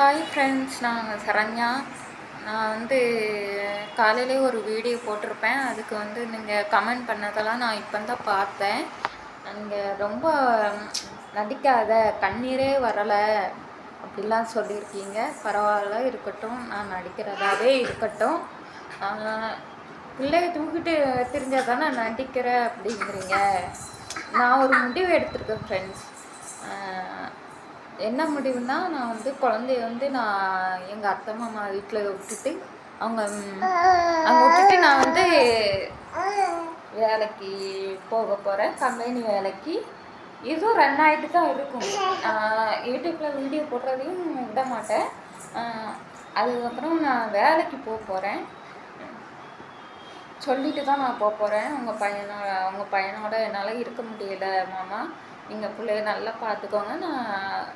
Hi friends நான் சரண்யா. நான் வந்து காலையிலே ஒரு வீடியோ போட்டிருப்பேன். அதுக்கு வந்து நீங்கள் கமெண்ட் பண்ணதெல்லாம் நான் இப்போ தான் பார்த்தேன். நீங்கள் ரொம்ப நடிக்காத கண்ணீரே வரலை அப்படிலாம் சொல்லியிருக்கீங்க. பரவாயில்ல இருக்கட்டும். நான் நடிக்கிறதாவே இருக்கட்டும். ஆஹ் பிள்ளைய தூக்கிட்டு தெரிஞ்சால் தானே நடிக்கிறேன் அப்படிங்கிறீங்க. நான் ஒரு முடிவு எடுத்திருக்கேன் ஃப்ரெண்ட்ஸ் என்ன முடிவுனா நான் வந்து குழந்தைய வந்து நான் எங்கள் அத்தை மாமா வீட்டில் விட்டுட்டு அவங்க அங்கே விட்டுட்டு நான் வந்து வேலைக்கு போக போகிறேன் கம்பெனி வேலைக்கு. இதுவும் ரன் ஆகிட்டு தான் இருக்கும். யூடியூப்பில் வீடியோ போடுறதையும் விட மாட்டேன். அதுக்கப்புறம் நான் வேலைக்கு போக போகிறேன் சொல்லிட்டு தான் நான் போக போகிறேன் உங்கள் பையனோட உங்கள் பையனோட என்னால் இருக்க முடியல மாமா. நீங்கள் பிள்ளைய நல்லா பார்த்துக்கோங்க நான்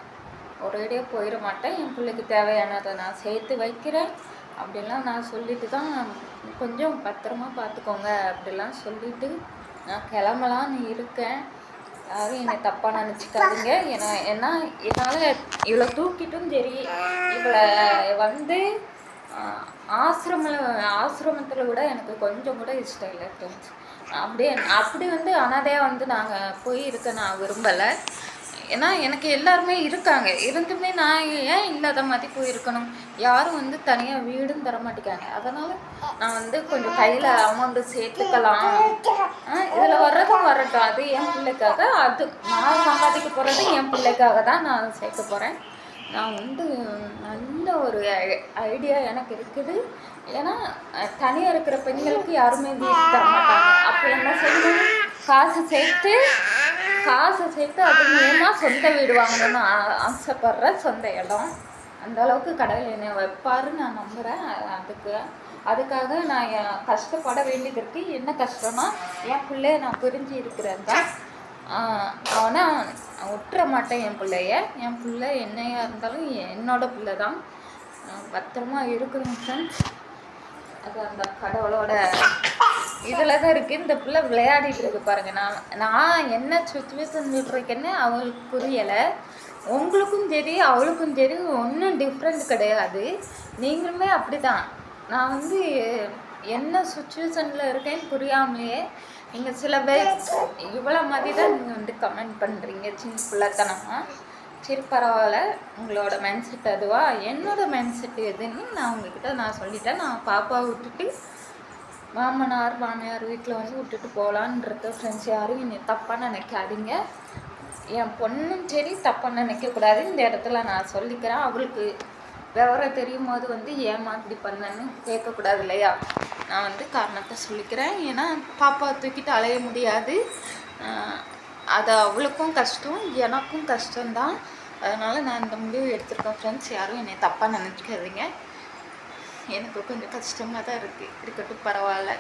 ஒரேடியாக போயிட மாட்டேன். என் பிள்ளைக்கு தேவையானதை நான் சேர்த்து வைக்கிறேன். அப்படிலாம் நான் சொல்லிட்டு தான் கொஞ்சம் பத்திரமா பார்த்துக்கோங்க அப்படிலாம் சொல்லிட்டு நான் கிளம்பலான்னு இருக்கேன். யாரும் என்னை தப்பாக நினச்சிக்காதீங்க. ஏன்னா ஏன்னா என்னால் இவளை தூக்கிட்டும் சரி இவளை வந்து ஆஹ் ஆசிரமில் ஆசிரமத்தில் கூட எனக்கு கொஞ்சம் கூட இஷ்டம் இல்லை ஃப்ரெண்ட்ஸ் அப்படியே அப்படி வந்து அனாதையாக வந்து நாங்கள் போய் இருக்க நான் விரும்பலை. ஏன்னா எனக்கு எல்லாருமே இருக்காங்க. இருந்துமே நான் ஏன் இல்லாத மதிப்பு இருக்கணும் யாரும் வந்து தனியாக வீடும் தர மாட்டேங்காங்க அதனால் நான் வந்து கொஞ்சம் கையில் அமௌண்ட்டு சேர்த்துக்கலாம். இதில் வர்றதும் வரட்டும். அது என் பிள்ளைக்காக அது நான் சம்பாதிக்க போகிறது என் பிள்ளைக்காக தான் நான் சேர்க்க போகிறேன் நான் வந்து நல்ல ஒரு ஐடியா எனக்கு இருக்குது. ஏன்னா தனியாக இருக்கிற பெண்களுக்கு யாருமே வீடு தர மாட்டாங்க. அப்போ என்ன செய்யணும்? காசு சேர்த்து காசு சேர்த்து அது மூலமா சொந்த வீடு வாங்கணும்னு ஆசைப்படுற சொந்த இடம். அந்த அளவுக்கு கடவுள் என்னை வைப்பாருன்னு நான் நம்புகிறேன் அதுக்கு அதுக்காக நான் என் கஷ்டப்பட வேண்டியது இருக்கு. என்ன கஷ்டம்னா என் பிள்ளைய நான் பிரிஞ்சு இருக்கிறேன் தான். அவனை விட்டுற மாட்டேன் என் பிள்ளைய. என் பிள்ளை என்னையா இருந்தாலும் என்னோட பிள்ளை தான். பத்திரமா இருக்கணும் ஃப்ரெண்ட்ஸ் அது அந்த கடவுளோட இதில் தான் இருக்குது இந்த பிள்ளை விளையாடிட்டு இருக்கு பாருங்க. நான் நான் என்ன சுச்சுவேஷன் இருக்கேன்னு அவளுக்கு புரியலை. உங்களுக்கும் சரி அவளுக்கும் சரி ஒன்றும் டிஃப்ரெண்ட் கிடையாது. நீங்களுமே அப்படி தான் நான் வந்து என்ன சுச்சுவேஷனில் இருக்கேன்னு புரியாமலேயே நீங்கள் சில பேர் இவ்வளோ மாதிரி தான் நீங்கள் வந்து கமெண்ட் பண்ணுறீங்க சின்ன பிள்ளைத்தனமாக சரி பரவாயில்ல. உங்களோட மைண்ட் செட் அதுவா? என்னோட மைண்ட் செட் எதுன்னு நான் உங்ககிட்ட நான் சொல்லிட்டேன். நான் பாப்பாவை விட்டுட்டு மாமனார் மாமியார் வீட்டில் வந்து விட்டுட்டு போகலான்றத ஃப்ரெண்ட்ஸ் யாரும் என்னை தப்பாக நினைக்காதீங்க. என் பொண்ணும் சரி தப்பாக நினைக்கக்கூடாது இந்த இடத்துல நான் சொல்லிக்கிறேன். அவளுக்கு விவரம் தெரியும் போது வந்து ஏமா இப்படி பண்ணேன்னு கேட்கக்கூடாது இல்லையா? நான் வந்து காரணத்தை சொல்லிக்கிறேன். ஏன்னா பாப்பாவை தூக்கிட்டு அலைய முடியாது. அது அவளுக்கும் கஷ்டம் எனக்கும் கஷ்டம்தான். அதனால் நான் இந்த முடிவு எடுத்திருக்கேன். ஃப்ரெண்ட்ஸ் யாரும் என்னை தப்பாக நினச்சிக்காதீங்க எனக்கு கொஞ்சம் கஷ்டமாக தான் இருக்குது இருக்கட்டும் பரவாயில்ல.